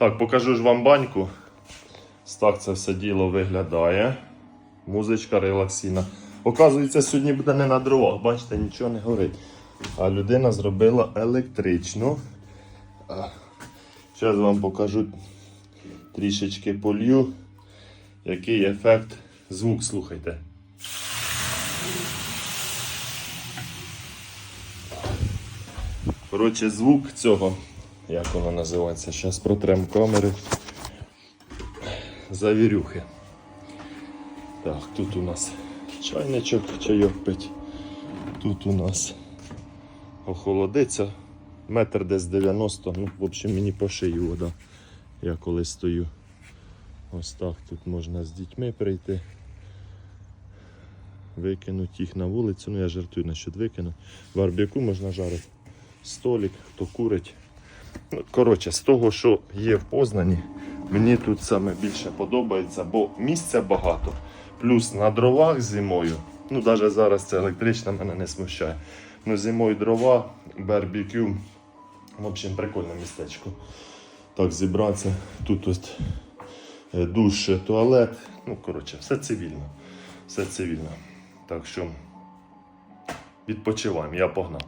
Так, покажу ж вам баньку. Так це все діло виглядає. Музичка релаксійна. Оказується, сьогодні буде не на дровах, бачите, нічого не горить. А людина зробила електричну. Зараз вам покажу трішечки полью. Який ефект звук слухайте. Коротше, звук цього, як воно називається, зараз протрем камери. Завірюхи. Так, тут у нас чайничок, чайок пить. Тут у нас охолодиться. Метр десь 90, ну, в общем, мені по шию вода. Я коли стою. Ось так тут можна з дітьми прийти. Викинути їх на вулицю. Ну я жартую насчет викину. Барбіку можна жарити. Столик, хто курить. Коротше, з того, що є в Познані, мені тут саме більше подобається, бо місця багато. Плюс на дровах зимою, ну навіть зараз це електрична мене не смущає. Ну, зимою дрова, барбекю. В общем, прикольне містечко. Так, зібратися. Тут ось е, душ, туалет. Ну, коротше, все цивільно. Все цивільно. Так що відпочиваємо, я погнав.